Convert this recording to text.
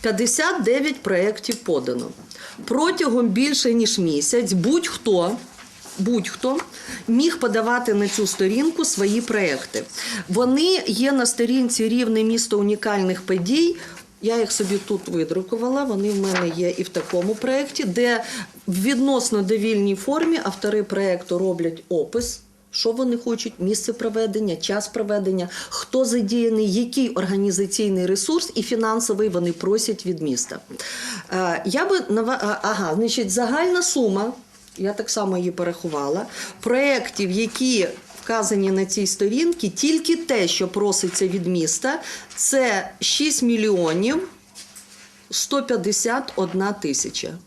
59 проєктів подано. Протягом більше ніж місяць будь-хто. Будь-хто міг подавати на цю сторінку свої проекти. Вони є на сторінці рівне місто унікальних подій. Я їх собі тут видрукувала. Вони в мене є і в такому проєкті, де в відносно довільній формі автори проєкту роблять опис. Що вони хочуть, місце проведення, час проведення, хто задіяний, який організаційний ресурс і фінансовий вони просять від міста. Е, Я би а, ага, значить, загальна сума, я так само її порахувала, проєктів, які вказані на цій сторінці, тільки те, що проситься від міста, це 6 мільйонів 151 тисяча.